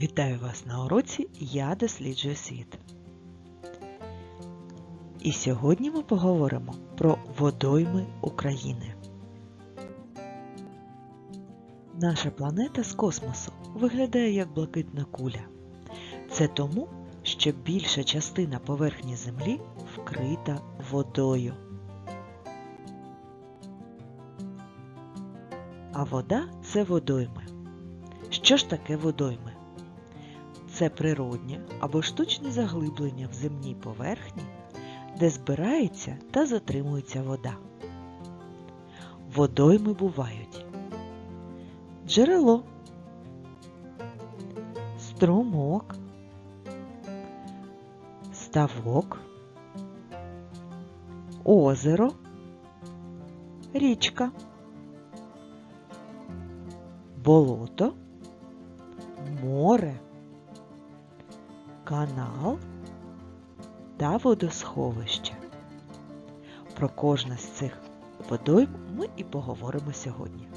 Вітаю вас на уроці Я досліджую світ. І сьогодні ми поговоримо про водойми України. Наша планета з космосу виглядає як блакитна куля. Це тому, що більша частина поверхні Землі вкрита водою. А вода це водойми. Що ж таке водойми? Це природнє або штучне заглиблення в земній поверхні, де збирається та затримується вода. Водойми бувають. Джерело, струмок, ставок, озеро, річка, болото, море канал та водосховище. Про кожне з цих водойм ми і поговоримо сьогодні.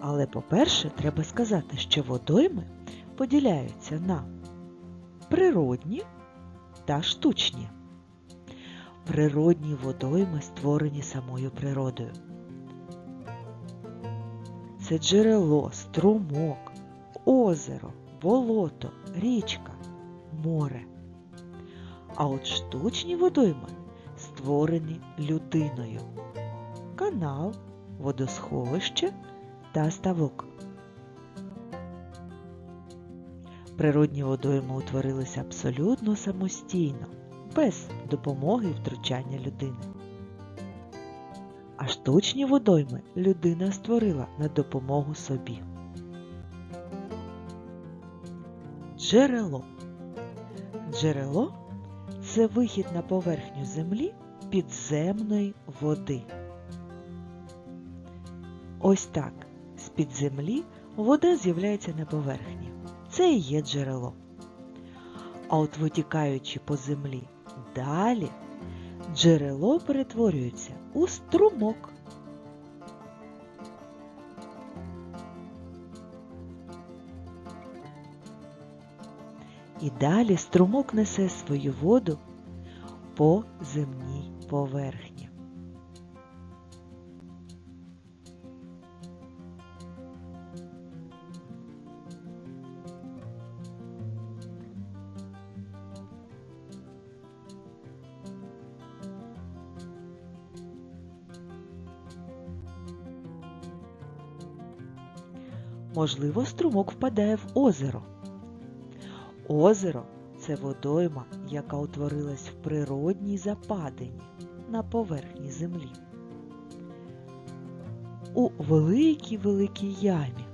Але по-перше, треба сказати, що водойми поділяються на природні та штучні. Природні водойми створені самою природою. Це джерело, струмок, озеро, болото, річка, море. А от штучні водойми створені людиною. Канал, водосховище та ставок. Природні водойми утворилися абсолютно самостійно, без допомоги і втручання людини. А штучні водойми людина створила на допомогу собі. Джерело. Джерело це вихід на поверхню землі підземної води. Ось так, з-під землі вода з'являється на поверхні. Це і є джерело. А от витікаючи по землі далі, джерело перетворюється у струмок. І далі струмок несе свою воду по земній поверхні. Можливо, струмок впадає в озеро. Озеро це водойма, яка утворилась в природній западині на поверхні землі. У великій великій ямі.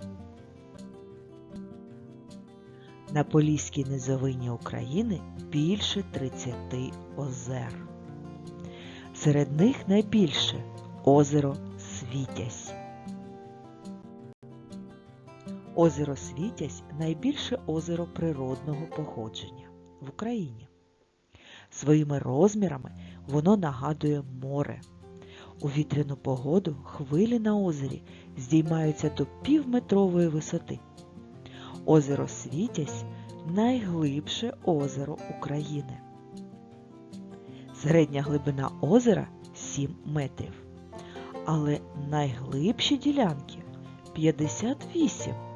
На Поліській низовині України більше 30 озер. Серед них найбільше озеро Світязь. Озеро Світязь найбільше озеро природного походження в Україні. Своїми розмірами воно нагадує море. У вітряну погоду хвилі на озері здіймаються до півметрової висоти. Озеро Світязь найглибше озеро України. Середня глибина озера 7 метрів. Але найглибші ділянки 58,5 метрів.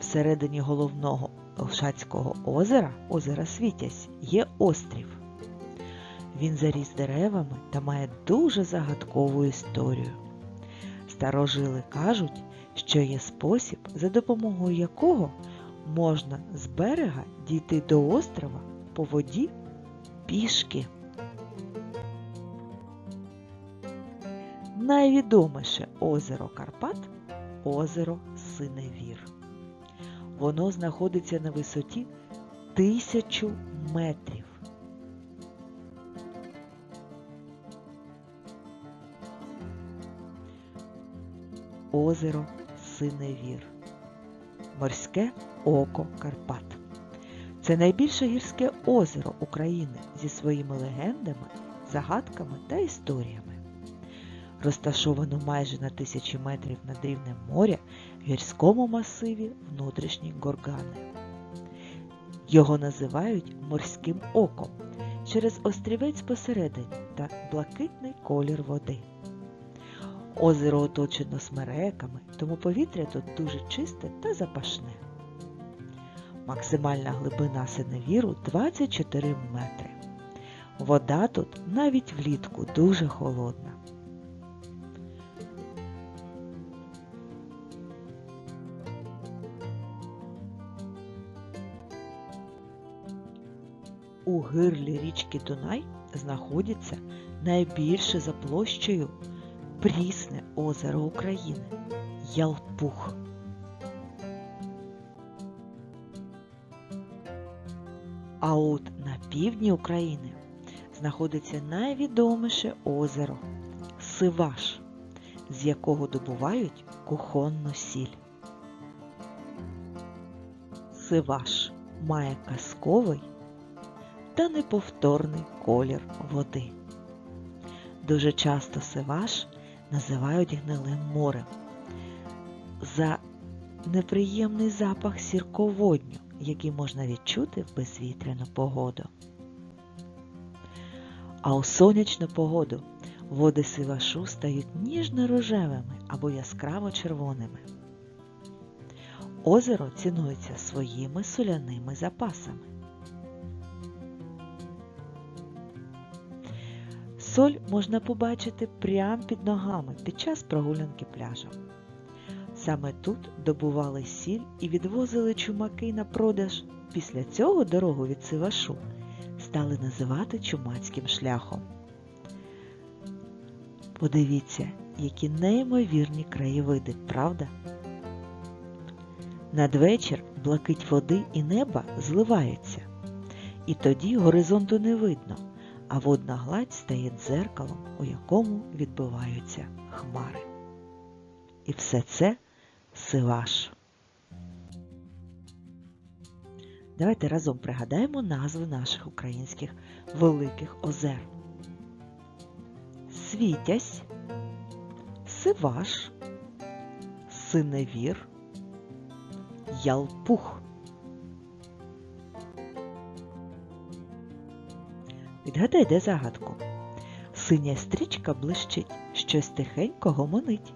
Всередині головного Олшацького озера, озера Світязь, є острів. Він заріс деревами та має дуже загадкову історію. Старожили кажуть, що є спосіб, за допомогою якого можна з берега дійти до острова по воді пішки. Найвідоміше озеро Карпат озеро Синевір. Воно знаходиться на висоті тисячу метрів. Озеро Синевір. Морське око Карпат. Це найбільше гірське озеро України зі своїми легендами, загадками та історіями. Розташовану майже на тисячі метрів над рівнем моря в гірському масиві внутрішні горгани. Його називають морським оком через острівець посередині та блакитний колір води. Озеро оточено смереками, тому повітря тут дуже чисте та запашне. Максимальна глибина синевіру 24 метри. Вода тут навіть влітку дуже холодна. У гирлі річки Дунай знаходиться найбільше за площею прісне озеро України Ялпух. А от на півдні України знаходиться найвідоміше озеро Сиваш, з якого добувають кухонну сіль. Сиваш має казковий та неповторний колір води. Дуже часто Сиваш називають гнилим морем за неприємний запах сірководню, який можна відчути в безвітряну погоду. А у сонячну погоду води Сивашу стають ніжно-рожевими або яскраво червоними. Озеро цінується своїми соляними запасами. Соль можна побачити прямо під ногами під час прогулянки пляжем. Саме тут добували сіль і відвозили чумаки на продаж. Після цього дорогу від Сивашу стали називати чумацьким шляхом. Подивіться, які неймовірні краєвиди, правда? Надвечір блакить води і неба зливаються, і тоді горизонту не видно, а водна гладь стає дзеркалом, у якому відбиваються хмари. І все це Сиваш. Давайте разом пригадаємо назви наших українських великих озер. Світязь, Сиваш, Синевір, Ялпух. Відгадайте загадку. Синя стрічка блищить, щось тихенько гомонить.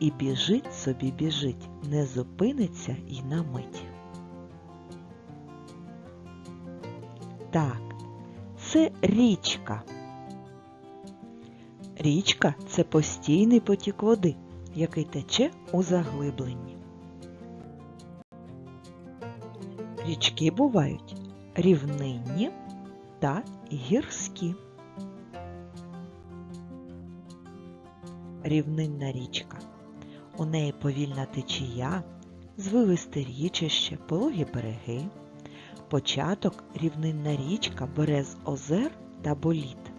І біжить собі біжить, не зупиниться й на мить. Так, це річка. Річка це постійний потік води, який тече у заглибленні. Річки бувають рівнинні та гірські. Рівнинна річка. У неї повільна течія, звивисте річище, пологі береги. Початок рівнинна річка бере з озер та боліт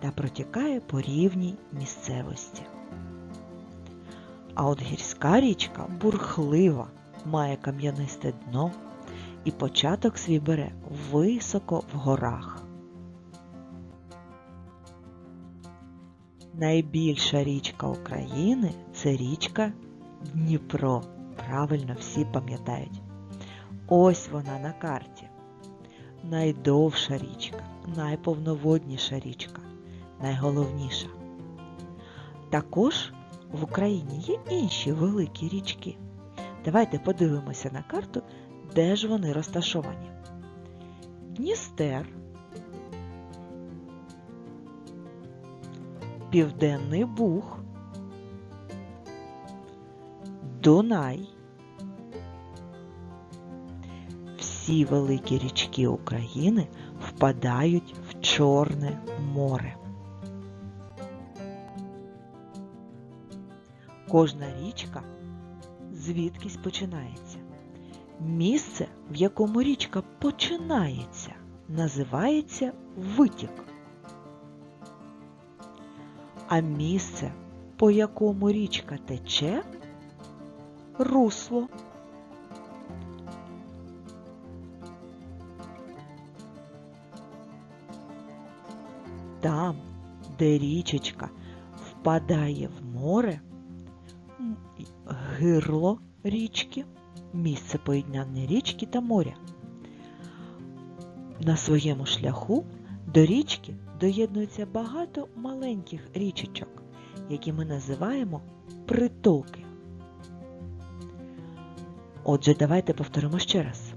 та протікає по рівній місцевості. А от гірська річка бурхлива, має кам'янисте дно і початок свій бере високо в горах. Найбільша річка України це річка Дніпро. Правильно всі пам'ятають. Ось вона на карті. Найдовша річка, найповноводніша річка, найголовніша. Також в Україні є інші великі річки. Давайте подивимося на карту, де ж вони розташовані. Дністер, Південний Буг, Дунай. Всі великі річки України впадають в Чорне море. Кожна річка звідкись починається. Місце, в якому річка починається, називається витік. А місце, по якому річка тече, русло. Там, де річечка впадає в море, гирло річки, місце поєднання річки та моря. На своєму шляху до річки доєднується багато маленьких річечок, які ми називаємо притоки. Отже, давайте повторимо ще раз.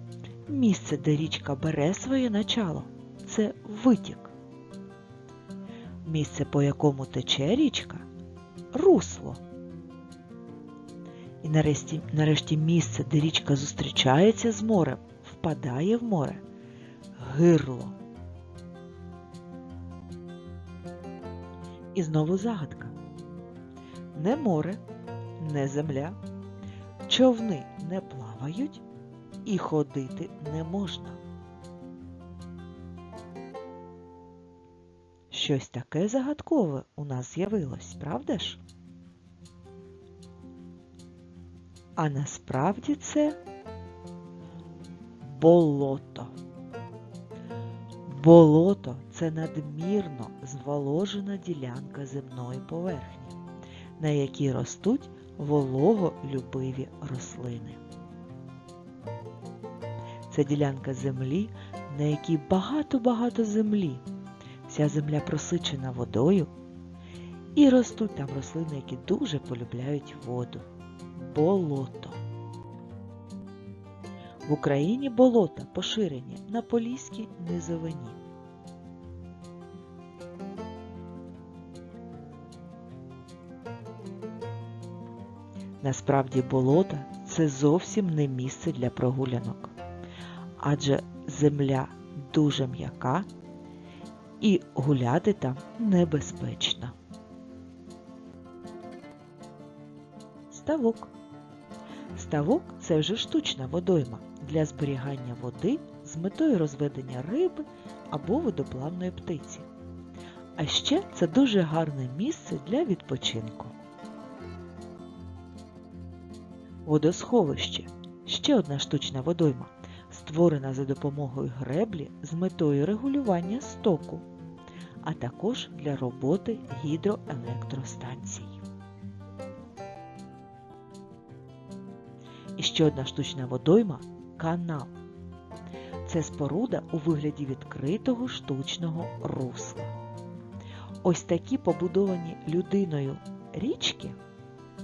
Місце, де річка бере своє начало, це витік. Місце, по якому тече річка русло. І нарешті, нарешті місце, де річка зустрічається з морем, впадає в море гирло. І знову загадка. Не море, не земля, човни не плавають і ходити не можна. Щось таке загадкове у нас з'явилось, правда ж? А насправді це болото. Болото це надмірно зволожена ділянка земної поверхні, на якій ростуть вологолюбиві рослини. Це ділянка землі, на якій багато-багато землі. Вся земля просичена водою, і ростуть там рослини, які дуже полюбляють воду. Болото. В Україні болота поширені на Поліській низовині. Насправді болота це зовсім не місце для прогулянок, адже земля дуже м'яка і гуляти там небезпечно. Ставок. Ставок це вже штучна водойма для зберігання води з метою розведення риби або водоплавної птиці. А ще це дуже гарне місце для відпочинку. Водосховище ще одна штучна водойма, створена за допомогою греблі з метою регулювання стоку, а також для роботи гідроелектростанцій. Ще одна штучна водойма канал. Це споруда у вигляді відкритого штучного русла. Ось такі побудовані людиною річки,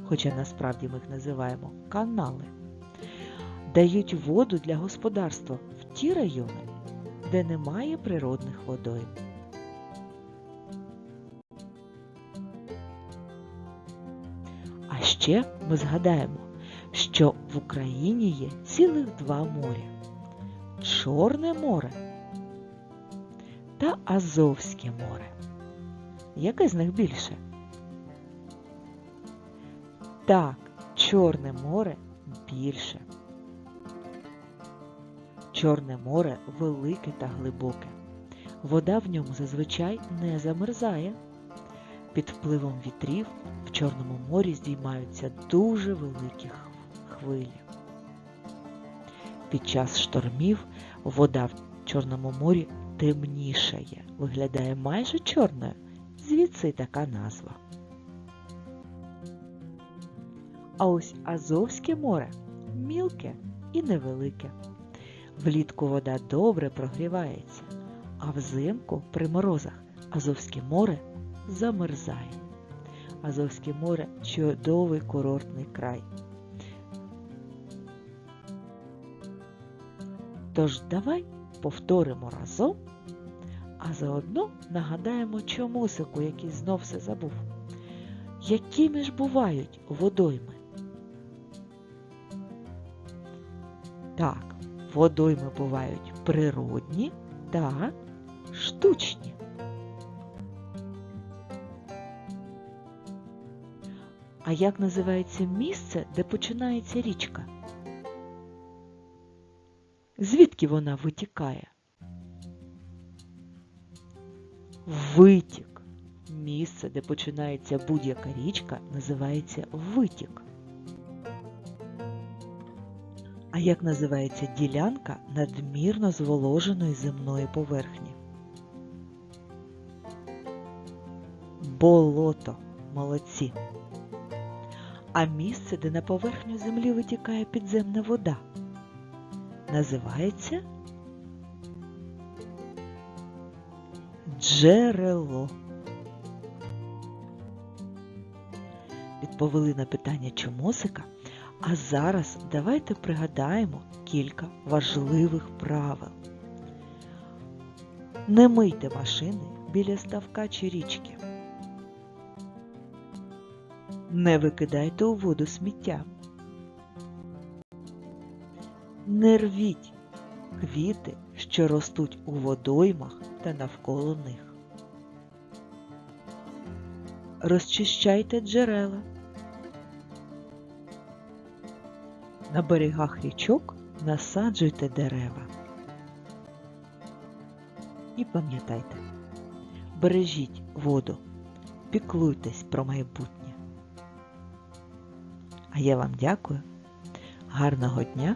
хоча насправді ми їх називаємо канали, дають воду для господарства в ті райони, де немає природних водойм. А ще ми згадаємо, що в Україні є цілих два моря Чорне море та Азовське море. Яке з них більше? Так, Чорне море більше. Чорне море велике та глибоке. Вода в ньому зазвичай не замерзає. Під впливом вітрів в Чорному морі здіймаються дуже великі хвилі. Під час штормів вода в Чорному морі темнішає, виглядає майже чорною, звідси така назва. А ось Азовське море мілке і невелике. Влітку вода добре прогрівається, а взимку при морозах Азовське море замерзає. Азовське море чудовий курортний край. Тож давай повторимо разом, а заодно нагадаємо чомусику, який знов все забув. Якими ж бувають водойми? Так, водойми бувають природні та штучні. А як називається місце, де починається річка? Звідки вона витікає? Витік. Місце, де починається будь-яка річка, називається витік. А як називається ділянка надмірно зволоженої земної поверхні? Болото. молодці. А місце, де на поверхню землі витікає підземна вода, називається джерело. Відповіли на питання чомосика, а зараз давайте пригадаємо кілька важливих правил. Не мийте машини біля ставка чи річки. Не викидайте у воду сміття. Не рвіть квіти, що ростуть у водоймах та навколо них. Розчищайте джерела. На берегах річок насаджуйте дерева. І пам'ятайте, бережіть воду, піклуйтесь про майбутнє. А я вам дякую, гарного дня